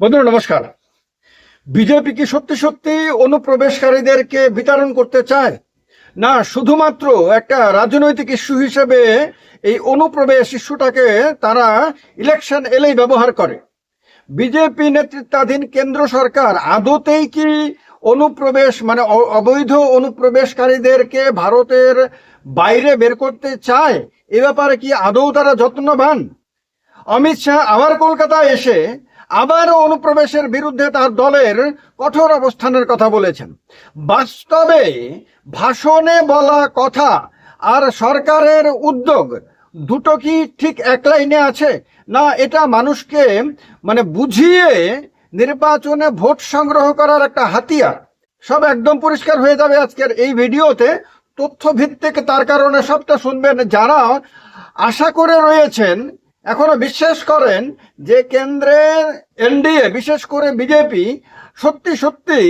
বন্ধুরা, নমস্কার। বিজেপি কি সত্যি সত্যি অনুপ্রবেশকারীদেরকে বিতরণ করতে চায়? না, শুধুমাত্র একটা রাজনৈতিক ইস্যু হিসেবে এই অনুপ্রবেশ ইস্যুটাকে তারা ইলেকশন এলেই ব্যবহার করে। বিজেপি নেতৃত্বাধীন কেন্দ্র সরকার আদতেই কি অনুপ্রবেশ মানে অবৈধ অনুপ্রবেশকারীদেরকে ভারতের বাইরে বের করতে চায়? এ ব্যাপারে কি আদৌ তারা যত্নবান? অমিত শাহ আবার কলকাতায় এসে আবার অনুপ্রবেশের বিরুদ্ধে তার দলের কঠোর অবস্থানের কথা বলেছেন। বাস্তবে ভাষণে বলা কথা আর সরকারের উদ্যোগ দুটো কি ঠিক এক লাইনে আছে? না, এটা মানুষকে মানে বুঝিয়ে নির্বাচনে ভোট সংগ্রহ করার একটা হাতিয়ার। সব একদম পরিষ্কার হয়ে যাবে আজকের এই ভিডিওতে। তথ্য ভিত্তিক তার কারণে সবটা শুনবেন যারা আশা করে রয়েছেন এখনও বিশ্বাস করেন যে কেন্দ্রের এনডিএ, বিশেষ করে বিজেপি, সত্যি সত্যি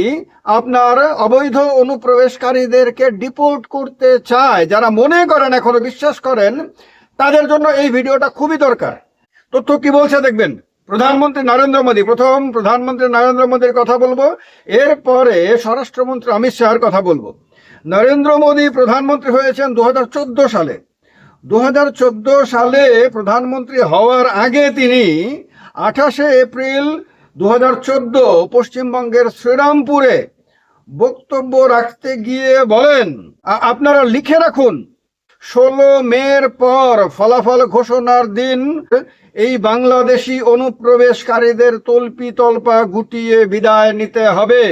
আপনার অবৈধ অনুপ্রবেশকারীদেরকে ডিপোর্ট করতে চায়, যারা মনে করেন এখনও বিশ্বাস করেন, তাদের জন্য এই ভিডিওটা খুবই দরকার। তথ্য কি বলছে দেখবেন? প্রধানমন্ত্রী নরেন্দ্র মোদী, প্রথম প্রধানমন্ত্রী নরেন্দ্র মোদীর কথা বলব, এরপরে স্বরাষ্ট্রমন্ত্রী অমিত শাহের কথা বলব। নরেন্দ্র মোদী প্রধানমন্ত্রী হয়েছেন দু হাজার চোদ্দ সালে। দু হাজার চোদ্দ সালে প্রধানমন্ত্রী হওয়ার আগে তিনি আঠাশে এপ্রিল দু হাজার চোদ্দ পশ্চিমবঙ্গের শ্রীরামপুরে বক্তব্য রাখতে গিয়ে বলেন আপনারা লিখে রাখুন, ষোলো মের পর ফলাফল ঘোষণার দিন এই বাংলাদেশি অনুপ্রবেশকারীদের তল্পি তল্পা গুটিয়ে বিদায় নিতে হবে।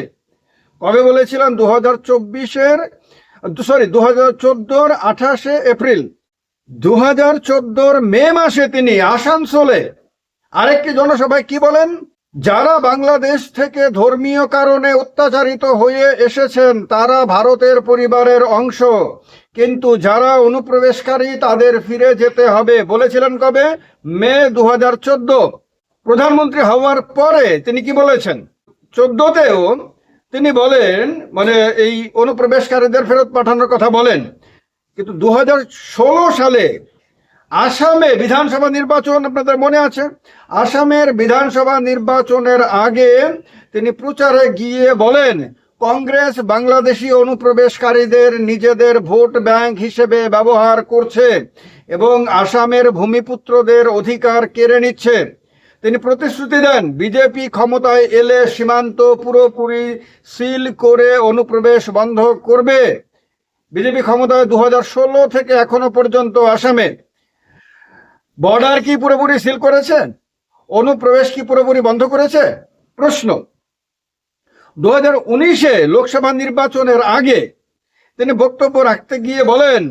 কবে বলেছিলেন দু হাজার চব্বিশের, সরি দু হাজার চোদ্দোর আঠাশে এপ্রিল। দু হাজার চোদ্দোর মে মাসে তিনি আসানসোলে আরেকটি জনসভায় কি বলেন? যারা বাংলাদেশ থেকে ধর্মীয় কারণে অত্যাচারিত হয়ে এসেছেন, তারা ভারতের পরিবারের অংশ। কিন্তু যারা অনুপ্রবেশকারী, তাদের ফিরে যেতে হবে, বলেছিলেন কবে? মে দু হাজার চোদ্দ। প্রধানমন্ত্রী হওয়ার পরে তিনি কি বলেছেন? চোদ্দতেও তিনি বলেন মানে এই অনুপ্রবেশকারীদের ফেরত পাঠানোর কথা বলেন। কিন্তু দু হাজার ষোলো সালে আসামে বিধানসভা নির্বাচন আপনাদের মনে আছে? আসামের বিধানসভা নির্বাচনের আগে তিনি প্রচারে গিয়ে বলেন, কংগ্রেস বাংলাদেশি অনুপ্রবেশকারীদের নিজেদের ভোট ব্যাংক হিসেবে ব্যবহার করছে এবং আসামের ভূমিপুত্রদের অধিকার কেড়ে নিচ্ছে। তিনি প্রতিশ্রুতি দেন, বিজেপি ক্ষমতায় এলে সীমান্ত পুরোপুরি সিল করে অনুপ্রবেশ বন্ধ করবে। বিজেপি ক্ষমতায় দু হাজার ষোলো থেকে এখনও পর্যন্ত আসামে বর্ডার কি পুরোপুরি সিল করেছে? অনুপ্রবেশ কি পুরোপুরি বন্ধ করেছে? প্রশ্ন। দু হাজার উনিশে লোকসভা নির্বাচনের আগে তিনি বক্তব্য রাখতে গিয়ে বলেন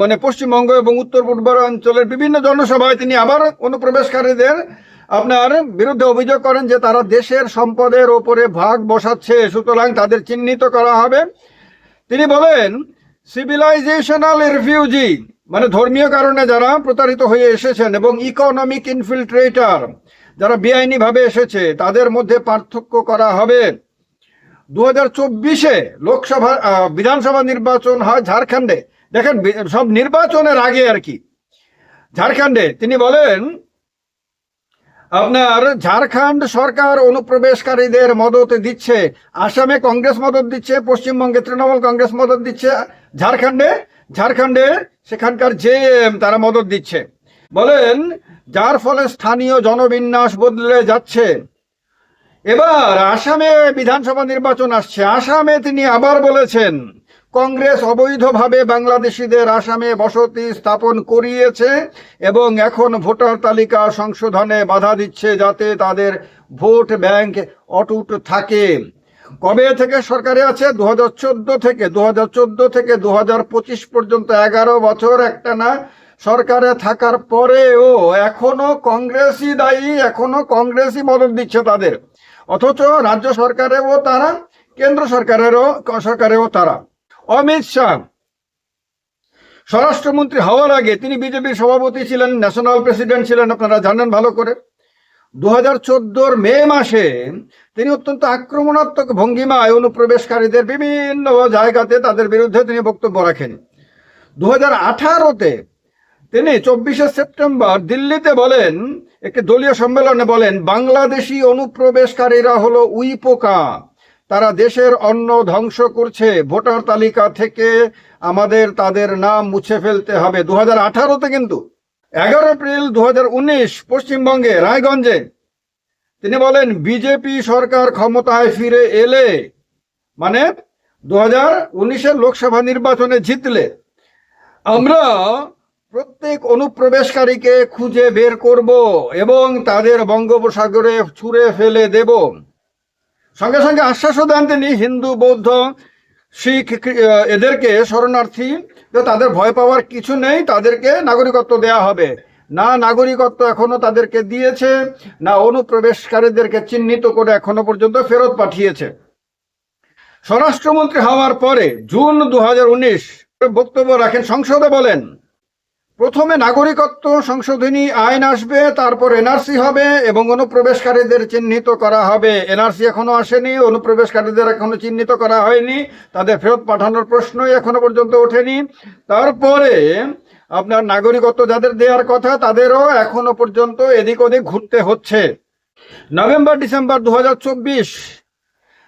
মানে পশ্চিমবঙ্গ এবং উত্তর পূর্বাঞ্চলের বিভিন্ন জনসভায় তিনি আবার অনুপ্রবেশকারীদের আপনার বিরুদ্ধে অভিযোগ করেন যে তারা দেশের সম্পদের ওপরে ভাগ বসাচ্ছে, সুতরাং তাদের চিহ্নিত করা হবে। তিনি বলেন সিভিলাইজেশনাল রিফিউজি মানে ধর্মীয় কারণে যারা প্রতারিত হয়ে এসেছেন এবং ইকোনমিক ইনফিল্ট্রেটর যারা বেআইনিভাবে এসেছে, তাদের মধ্যে পার্থক্য করা হবে। দু হাজার চব্বিশে লোকসভা বিধানসভা নির্বাচন হয় ঝাড়খণ্ডে। দেখেন সব নির্বাচনের আগে আর কি। ঝাড়খণ্ডে তিনি বলেন আপনার ঝাড়খণ্ড সরকার অনুপ্রবেশকারীদের মদত দিচ্ছে, আসামে কংগ্রেস মদত দিচ্ছে, পশ্চিমবঙ্গে তৃণমূল কংগ্রেস মদত দিচ্ছে, ঝাড়খণ্ডে ঝাড়খণ্ডে সেখানকার যে তারা মদত দিচ্ছে। বলেন, যার ফলে স্থানীয় জনবিন্যাস বদলে যাচ্ছে। এবার আসামে বিধানসভা নির্বাচন আসছে। আসামে তিনি আবার বলেছেন কংগ্রেস অবৈধভাবে বাংলাদেশিদের আসামে বসতি স্থাপন করিয়েছে এবং এখন ভোটার তালিকা সংশোধনে বাধা দিচ্ছে যাতে তাদের ভোট ব্যাংক অটুট থাকে। কবে থেকে সরকারে আছে? দু হাজার চোদ্দ থেকে। দু হাজার চোদ্দ থেকে দু হাজার পঁচিশ পর্যন্ত এগারো বছর একটা না। সরকারে থাকার পরেও এখনও কংগ্রেসই দায়ী, এখনও কংগ্রেসই মদত দিচ্ছে তাদের। অথচ রাজ্য সরকারেও তারা, কেন্দ্র সরকারেরও, সরকারেও তারা। অমিত শাহ। স্বরাষ্ট্রমন্ত্রী হওয়ার আগে তিনি বিজেপির সভাপতি ছিলেন ন্যাশনাল প্রেসিডেন্ট ছিলেন, আপনারা জানেন ভালো করে। দু হাজার চোদ্দোর মে মাসে তিনি অত্যন্ত আক্রমণাত্মক ভঙ্গিমায় অনুপ্রবেশকারীদের বিভিন্ন জায়গাতে তাদের বিরুদ্ধে তিনি বক্তব্য রাখেন। দু হাজার আঠারোতে তিনি চব্বিশে সেপ্টেম্বর দিল্লিতে বলেন, একটি দলীয় সম্মেলনে বলেন, বাংলাদেশি অনুপ্রবেশকারীরা হলো উই পোকা তারা দেশের অন্ন ধ্বংস করছে। ভোটার তালিকা থেকে আমাদের তাদের নাম মুছে ফেলতে হবে। দু হাজার আঠারোতে কিন্তু এগারো এপ্রিল দু হাজার উনিশ পশ্চিমবঙ্গে রায়গঞ্জে তিনি বলেন, বিজেপি সরকার ক্ষমতায় ফিরে এলে মানে দু হাজার লোকসভা নির্বাচনে জিতলে আমরা প্রত্যেক অনুপ্রবেশকারীকে খুঁজে বের করব এবং তাদের বঙ্গোপসাগরে ছুঁড়ে ফেলে দেব। সঙ্গে সঙ্গে আশ্বাসও দেন তিনি, হিন্দু, বৌদ্ধ, শিখ এদেরকে শরণার্থী তাদের ভয় পাওয়ার কিছু নেই, তাদেরকে নাগরিকত্ব দেয়া হবে। না নাগরিকত্ব এখনও তাদেরকে দিয়েছে, না অনুপ্রবেশকারীদেরকে চিহ্নিত করে এখনও পর্যন্ত ফেরত পাঠিয়েছে। স্বরাষ্ট্রমন্ত্রী হওয়ার পরে জুন দু হাজার উনিশ বক্তব্য রাখেন, সংসদে বলেন প্রথমে নাগরিকত্ব সংশোধনী আইন আসবে, তারপর এনআরসি হবে এবং অনুপ্রবেশকারীদের চিহ্নিত করা হবে। এনআরসি এখনও আসেনি, অনুপ্রবেশকারীদের এখনও চিহ্নিত করা হয়নি। তাদের ফেরত পাঠানোর প্রশ্নই এখনও পর্যন্ত ওঠেনি। তারপরে আপনার নাগরিকত্ব যাদের দেওয়ার কথা, তাদেরও এখনও পর্যন্ত এদিক ওদিক ঘুরতে হচ্ছে। নভেম্বর, ডিসেম্বর দু হাজার চব্বিশ,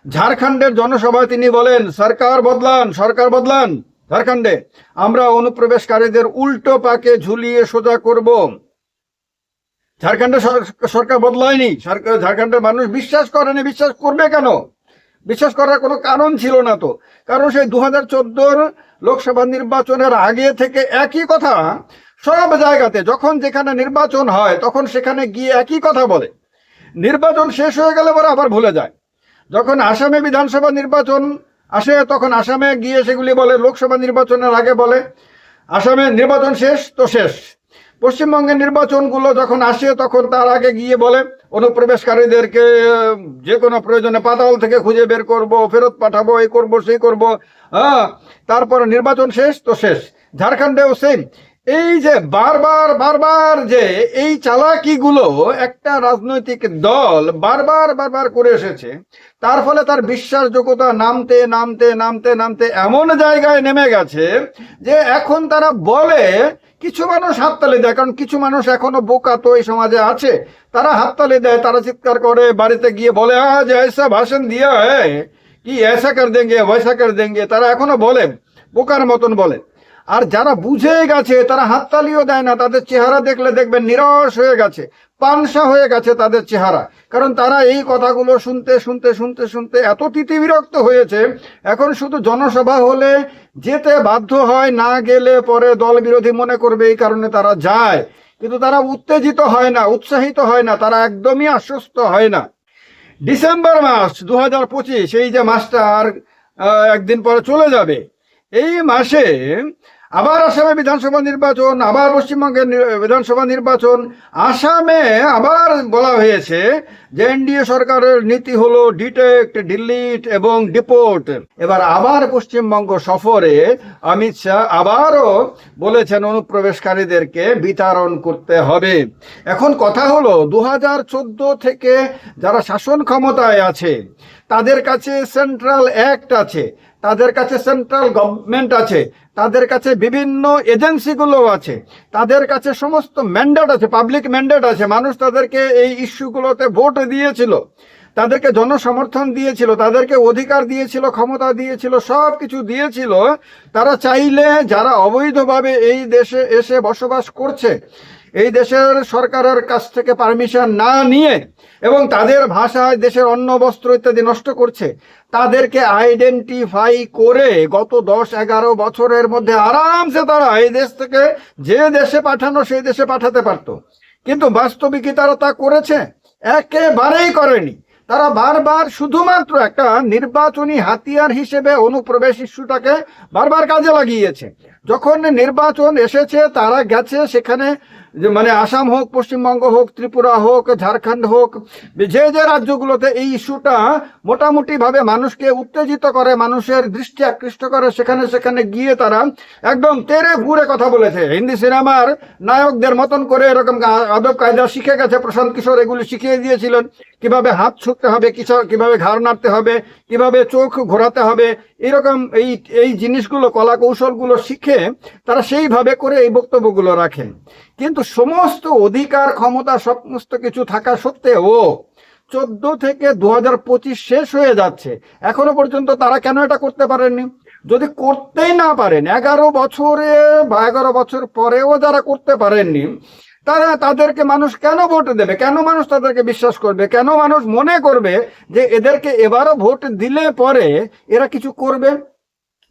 ঝাড়খণ্ডের জনসভায় তিনি বলেন, সরকার বদলান সরকার বদলান। ঝাড়খণ্ডে আমরা অনুপ্রবেশকারীদের উল্টো পাকে ঝুলিয়ে সোজা করব। ঝাড়খণ্ডে সর- সরকার বদলায়নি। ঝাড়খণ্ডের মানুষ বিশ্বাস করেনি। বিশ্বাস করবে কেন? বিশ্বাস করার কোনো কারণ ছিল না তো। কারণ সেই দু হাজার লোকসভা নির্বাচনের আগে থেকে একই কথা সব জায়গাতে, যখন যেখানে নির্বাচন হয়, তখন সেখানে গিয়ে একই কথা বলে। নির্বাচন শেষ হয়ে গেলে পরে আবার ভুলে যায়। যখন আসামে বিধানসভা নির্বাচন আসে, তখন আসামে গিয়ে সেগুলি বলে, লোকসভা নির্বাচনের আগে বলে, আসামে নির্বাচন শেষ তো শেষ। পশ্চিমবঙ্গের নির্বাচনগুলো যখন আসে, তখন তার আগে গিয়ে বলে, অনুপ্রবেশকারীদেরকে, যে কোনো প্রয়োজনে পাতাল থেকে খুঁজে বের করব, ফেরত পাঠাবো, এই করব, সেই করব হ্যাঁ তারপরে নির্বাচন শেষ তো শেষ। ঝাড়খণ্ডেও সেম এই যে বারবার বারবার যে এই চালাকিগুলো একটা রাজনৈতিক দল বারবার বারবার করে এসেছে, তার ফলে তার বিশ্বাসযোগ্যতা নামতে নামতে নামতে নামতে এমন জায়গায় নেমে গেছে যে এখন তারা বলে কিছু মানুষ হাততালি দেয়, কারণ কিছু মানুষ এখনও বোকা তো এই সমাজে আছে, তারা হাততালি দেয়, তারা চিৎকার করে, বাড়িতে গিয়ে বলে আজ এসা ভাষণ দিয়া হ্যাঁ কি এসা কর দেন ওয়সা তারা এখনও বলে, বোকার মতন বলে। আর যারা বুঝে গেছে, তারা হাততালিও দেয় না, তাদের চেহারা দেখলে দেখবেন নিরস হয়ে গেছে, পানসা হয়ে গেছে তাদের চেহারা। কারণ তারা এই কথাগুলো শুনতে শুনতে শুনতে শুনতে এত তিতিবিরক্ত হয়েছে, এখন শুধু জনসভা হলে যেতে বাধ্য হয়, না গেলে পরে দল বিরোধী মনে করবে এই কারণে তারা যায়। কিন্তু তারা উত্তেজিত হয় না, উৎসাহিত হয় না, তারা একদমই আশ্বস্ত হয় না। ডিসেম্বর মাস দু হাজার পঁচিশ, এই যে মাসটা আর একদিন পরে চলে যাবে। এই মাসে আবার আসামে বিধানসভা নির্বাচন, আবার পশ্চিমবঙ্গের বিধানসভা নির্বাচন। আসামে আবার বলা হয়েছে যে এনডিএ সরকারের নীতি হলো ডিটেক্ট ডিলিট এবং ডিপোর্ট এবার আবার পশ্চিমবঙ্গ সফরে অমিত শাহ আবারও বলেছেন অনুপ্রবেশকারীদেরকে বিতরণ করতে হবে। এখন কথা হলো দু হাজার চোদ্দ থেকে যারা শাসন ক্ষমতায় আছে তাদের কাছে সেন্ট্রাল অ্যাক্ট আছে, তাদের কাছে সেন্ট্রাল গভর্নমেন্ট আছে, তাদের কাছে বিভিন্ন এজেন্সিগুলো আছে, তাদের কাছে সমস্ত ম্যান্ডেট আছে পাবলিক ম্যান্ডেট আছে, মানুষ তাদেরকে এই ইস্যুগুলোতে ভোট দিয়েছিল, তাদেরকে জনসমর্থন দিয়েছিল, তাদেরকে অধিকার দিয়েছিল, ক্ষমতা দিয়েছিল সব কিছু দিয়েছিল, তারা চাইলে যারা অবৈধভাবে এই দেশে এসে বসবাস করছে এই দেশের সরকারের কাছ থেকে পারমিশন না নিয়ে এবং তাদের ভাষায় দেশের অন্ন, বস্ত্র ইত্যাদি নষ্ট করছে, তাদেরকে আইডেন্টিফাই করে গত দশ, এগারো বছরের মধ্যে আরামসে তারা এই দেশ থেকে যে দেশে পাঠানো সেই দেশে পাঠাতে পারত। কিন্তু বাস্তবিকই তারা তা করেছে, একেবারেই করেনি। তারা বারবার শুধুমাত্র একটা নির্বাচনী হাতিয়ার হিসেবে অনুপ্রবেশ ইস্যুটাকে বারবার কাজে লাগিয়েছে। যখন নির্বাচন এসেছে, তারা গেছে সেখানে মানে আসাম হোক, পশ্চিমবঙ্গ হোক, ত্রিপুরা হোক, ঝাড়খণ্ড হোক, যে যে রাজ্যগুলোতে এই ইস্যুটা মোটামুটি ভাবে মানুষকে উত্তেজিত করে, মানুষের দৃষ্টি আকৃষ্ট করে, সেখানে সেখানে গিয়ে তারা একদম তেরে ঘুরে কথা বলেছে। হিন্দি সিনেমার নায়কদের মতন করে এরকম আদব কায়দা শিখে গেছে। প্রশান্ত কিশোর এগুলি শিখিয়ে দিয়েছিলেন। কীভাবে হাত ছুটতে হবে কীভাবে ঘাড় নাড়তে হবে, কীভাবে চোখ ঘোরাতে হবে, এরকম এই এই জিনিসগুলো কলা কৌশলগুলো শিখে তারা সেইভাবে করে এই বক্তব্যগুলো রাখেন কিন্তু সমস্ত অধিকার, ক্ষমতা, সমস্ত কিছু থাকা সত্ত্বেও চোদ্দ থেকে দু শেষ হয়ে যাচ্ছে। এখনও পর্যন্ত তারা কেন এটা করতে পারেননি? যদি করতেই না পারেন, এগারো বছরে বা এগারো বছর পরেও যারা করতে পারেননি তারা তাদেরকে মানুষ কেন ভোট দেবে? কেন মানুষ তাদেরকে বিশ্বাস করবে? কেন মানুষ মনে করবে যে এদেরকে এবারও ভোট দিলে পরে এরা কিছু করবে?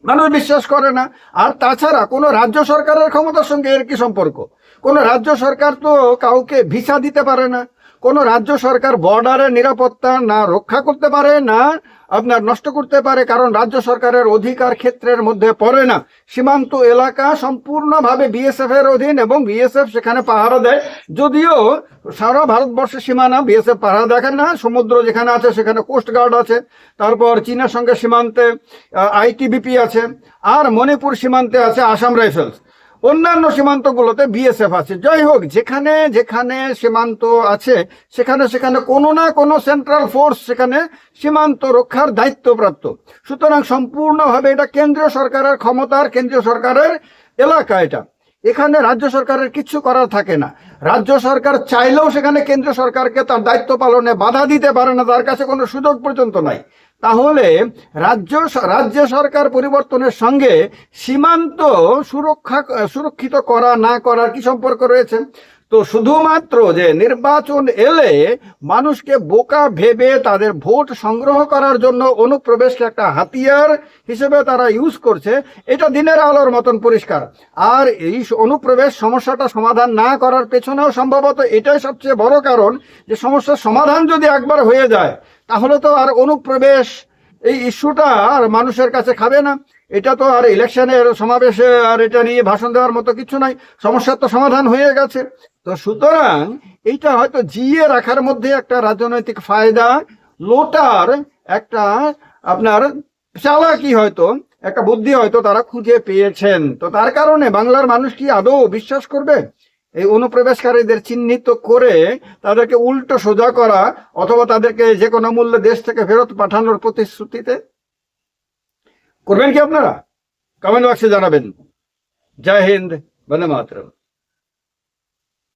মানুষ বিশ্বাস করে না। আর তাছাড়া কোনো রাজ্য সরকারের ক্ষমতার সঙ্গে এর কি সম্পর্ক? কোনো রাজ্য সরকার তো কাউকে ভিসা দিতে পারে না। কোনো রাজ্য সরকার বর্ডারের নিরাপত্তা না রক্ষা করতে পারে, না আপনার নষ্ট করতে পারে, কারণ রাজ্য সরকারের অধিকার ক্ষেত্রের মধ্যে পড়ে না। সীমান্ত এলাকা সম্পূর্ণভাবে বিএসএফ এর অধীন এবং বিএসএফ সেখানে পাহারা দেয়। যদিও সারা ভারতবর্ষের সীমানা বিএসএফ পাহারা দেখে না, সমুদ্র যেখানে আছে সেখানে কোস্ট গার্ড আছে, তারপর চীনের সঙ্গে সীমান্তে আইটিবিপি আছে, আর মণিপুর সীমান্তে আছে আসাম রাইফেলস অন্যান্য সীমান্তগুলোতে বিএসএফ আছে। যাই হোক, যেখানে যেখানে সীমান্ত আছে, সেখানে সেখানে কোনো না কোনো সেন্ট্রাল ফোর্স সেখানে সীমান্ত রক্ষার দায়িত্বপ্রাপ্ত। সুতরাং সম্পূর্ণভাবে এটা কেন্দ্রীয় সরকারের ক্ষমতার কেন্দ্রীয় সরকারের এলাকা এটা। এখানে রাজ্য সরকারের কিছু করার থাকে না। রাজ্য সরকার চাইলেও সেখানে কেন্দ্র সরকারকে তার দায়িত্ব পালনে বাধা দিতে পারে না, তার কাছে কোনো সুযোগ পর্যন্ত নাই। তাহলে রাজ্য রাজ্য সরকার পরিবর্তনের সঙ্গে সীমান্ত সুরক্ষা, সুরক্ষিত করা না করার কি সম্পর্ক রয়েছে? তো শুধুমাত্র যে নির্বাচন এলে মানুষকে বোকা ভেবে তাদের ভোট সংগ্রহ করার জন্য অনুপ্রবেশকে একটা হাতিয়ার হিসেবে তারা ইউজ করছে, এটা দিনের আলোর মতন পরিষ্কার। আর এই অনুপ্রবেশ সমস্যাটা সমাধান না করার পেছনেও সম্ভবত এটাই সবচেয়ে বড় কারণ যে সমস্যার সমাধান যদি একবার হয়ে যায়, তাহলে তো আর অনুপ্রবেশ এই ইস্যুটা আর মানুষের কাছে খাবে না। এটা তো আর ইলেকশনের সমাবেশে আর এটা নিয়ে ভাষণ দেওয়ার মতো কিছু নাই। সমস্যার তো সমাধান হয়ে গেছে। তো সুতরাং এইটা হয়তো জিয়ে রাখার মধ্যে একটা রাজনৈতিক ফায়দা, লোটার একটা আপনার চালাকি হয়তো, একটা বুদ্ধি হয়তো তারা খুঁজে পেয়েছেন। তো তার কারণে বাংলার মানুষ কি আদৌ বিশ্বাস করবে? এই অনুপ্রবেশকারীদের চিহ্নিত করে তাদেরকে উল্টো সোজা করা অথবা তাদেরকে যে কোনো মূল্যে দেশ থেকে ফেরত পাঠানোর প্রতিশ্রুতিতে? করবেন কি আপনারা? কমেন্ট বক্সে জানাবেন। জয় হিন্দ, বন্দে মাতরম।